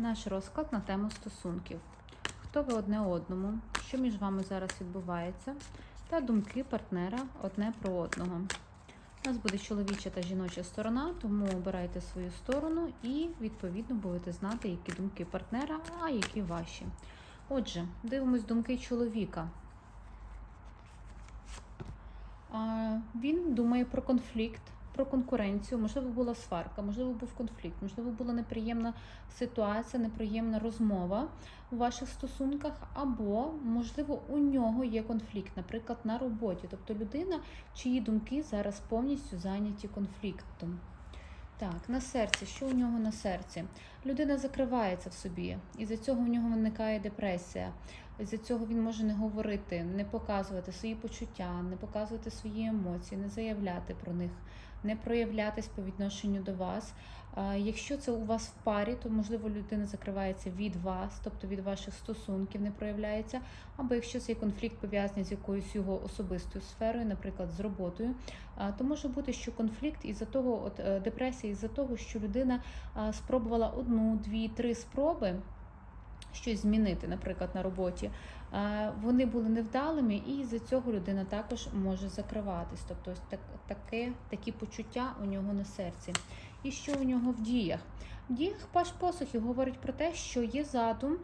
Наш розклад на тему стосунків. Хто ви одне одному, що між вами зараз відбувається, та думки партнера одне про одного. У нас буде чоловіча та жіноча сторона, тому обирайте свою сторону і, відповідно, будете знати, які думки партнера, а які ваші. Отже, дивимось думки чоловіка. Він думає про конфлікт, про конкуренцію. Можливо, була сварка, можливо, був конфлікт, можливо, була неприємна ситуація, неприємна розмова у ваших стосунках, або, можливо, у нього є конфлікт, наприклад, на роботі. Тобто людина, чиї думки зараз повністю зайняті конфліктом. Так, на серці, що у нього на серці? Людина закривається в собі, і за цього в нього виникає депресія. З-за цього він може не говорити, не показувати свої почуття, не показувати свої емоції, не заявляти про них, не проявлятись по відношенню до вас. Якщо це у вас в парі, то можливо людина закривається від вас, тобто від ваших стосунків не проявляється. Або якщо цей конфлікт пов'язаний з якоюсь його особистою сферою, наприклад, з роботою, то може бути, що конфлікт із-за того, от е, депресія із-за того, що людина спробувала одну, дві, три спроби щось змінити, наприклад, на роботі, вони були невдалими, і з-за цього людина також може закриватись. Тобто, так, таке, такі почуття у нього на серці. І що у нього в діях? Діях паш посухів говорить про те, що є задум,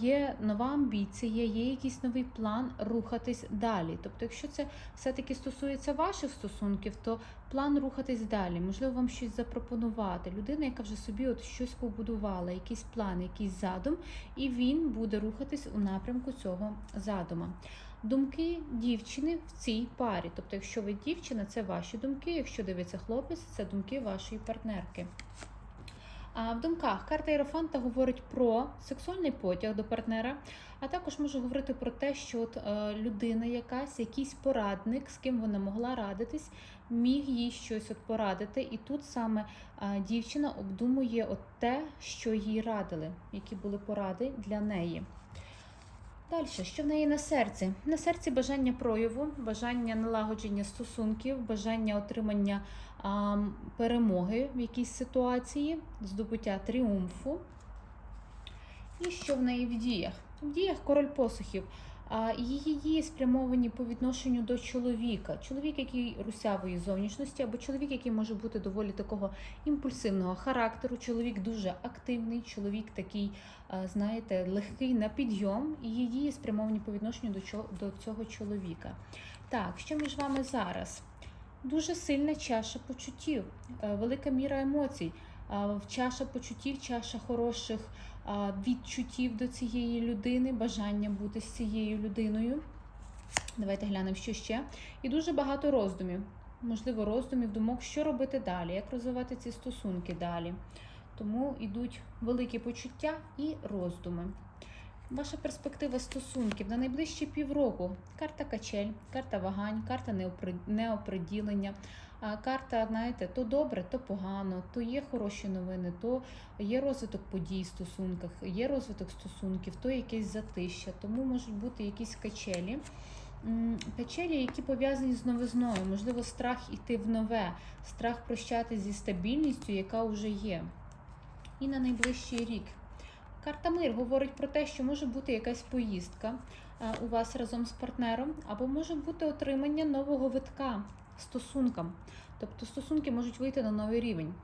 є нова амбіція, є якийсь новий план рухатись далі. Тобто, якщо це все-таки стосується ваших стосунків, то план рухатись далі, можливо, вам щось запропонувати. Людина, яка вже собі от щось побудувала, якийсь план, якийсь задум, і він буде рухатись у напрямку цього задума. Думки дівчини в цій парі. Тобто, якщо ви дівчина, це ваші думки, якщо дивиться хлопець, це думки вашої партнерки. А в думках карта Єрофанта говорить про сексуальний потяг до партнера, а також може говорити про те, що от, е, людина якась, якийсь порадник, з ким вона могла радитись, міг їй щось от порадити. І тут саме е, дівчина обдумує от те, що їй радили, які були поради для неї. Далі, що в неї на серці? На серці бажання прояву, бажання налагодження стосунків, бажання отримання а, перемоги в якійсь ситуації, здобуття тріумфу. І що в неї в діях? В діях король посухів. Її спрямовані по відношенню до чоловіка. Чоловік, який русявої зовнішності, або чоловік, який може бути доволі такого імпульсивного характеру. Чоловік дуже активний, чоловік такий, знаєте, легкий на підйом. І її спрямовані по відношенню до цього чоловіка. Так, що між вами зараз? Дуже сильна чаша почуттів, е, велика міра емоцій, чаша почуттів, чаша хороших відчуттів до цієї людини, бажання бути з цією людиною. Давайте глянемо, що ще. І дуже багато роздумів. Можливо, роздумів, думок, що робити далі, як розвивати ці стосунки далі. Тому йдуть великі почуття і роздуми. Ваша перспектива стосунків на найближчі півроку. Карта качель, карта вагань, карта неопри- неоприділення. Карта, знаєте, то добре, то погано, то є хороші новини, то є розвиток подій в стосунках, є розвиток стосунків, то якесь затища. Тому можуть бути якісь качелі. Качелі, які пов'язані з новизною, можливо, страх іти в нове, страх прощатися зі стабільністю, яка вже є. І на найближчий рік. Карта мир говорить про те, що може бути якась поїздка е, у вас разом з партнером, або може бути отримання нового витка стосункам. Тобто стосунки можуть вийти на новий рівень,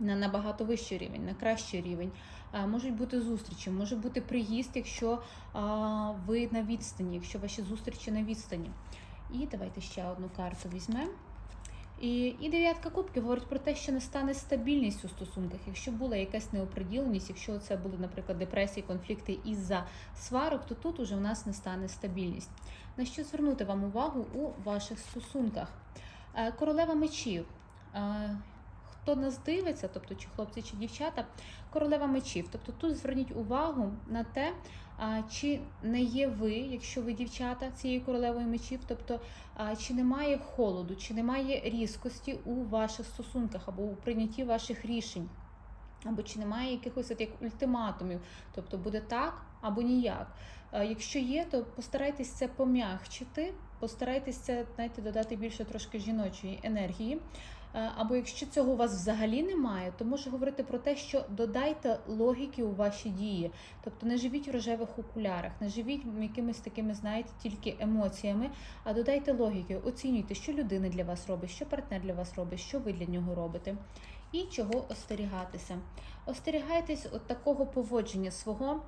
на набагато вищий рівень, на кращий рівень. Можуть бути зустрічі, може бути приїзд, якщо ви на відстані, якщо ваші зустрічі на відстані. І давайте ще одну карту візьмемо. І, і дев'ятка кубків говорить про те, що не стане стабільність у стосунках. Якщо була якась неоприділеність, якщо це були, наприклад, депресії, конфлікти із-за сварок, то тут уже в нас не стане стабільність. На що звернути вам увагу у ваших стосунках? Е, Королева мечів. Хто нас дивиться, тобто чи хлопці, чи дівчата, королева мечів. Тобто тут зверніть увагу на те, чи не є ви, якщо ви дівчата цією королевою мечів, тобто чи немає холоду, чи немає різкості у ваших стосунках або у прийнятті ваших рішень, або чи немає якихось от як ультиматумів, тобто буде так або ніяк. Якщо є, то постарайтесь це пом'якчити, постарайтеся знаєте, додати більше трошки жіночої енергії. Е, Або якщо цього у вас взагалі немає, то може говорити про те, що додайте логіки у ваші дії. Тобто не живіть в рожевих окулярах, не живіть якимись такими, знаєте, тільки емоціями, а додайте логіки, оцінюйте, що людина для вас робить, що партнер для вас робить, що ви для нього робите. І чого остерігатися. Остерігайтесь от такого поводження свого.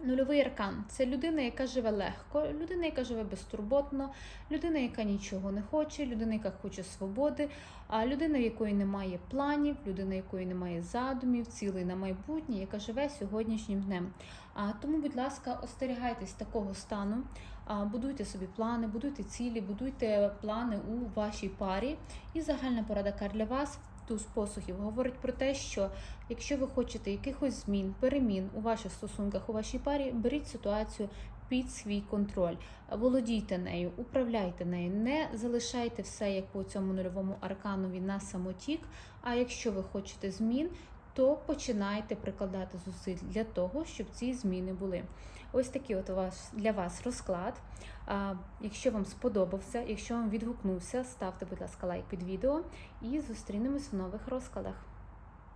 Нульовий аркан це людина, яка живе легко, людина, яка живе безтурботно, людина, яка нічого не хоче, людина, яка хоче свободи, а людина, в якої немає планів, людина, якої немає задумів, цілей на майбутнє, яка живе сьогоднішнім днем. А тому, будь ласка, остерігайтесь такого стану, будуйте собі плани, будуйте цілі, будуйте плани у вашій парі. І загальна порада кар для вас. Туз посухів говорить про те, що якщо ви хочете якихось змін, перемін у ваших стосунках, у вашій парі, беріть ситуацію під свій контроль, володійте нею, управляйте нею, не залишайте все як по цьому нульовому арканові на самотік. А якщо ви хочете змін, то починайте прикладати зусиль для того, щоб ці зміни були. Ось такий от у вас для вас розклад. Якщо вам сподобався, якщо вам відгукнувся, ставте, будь ласка, лайк під відео і зустрінемось в нових розкладах.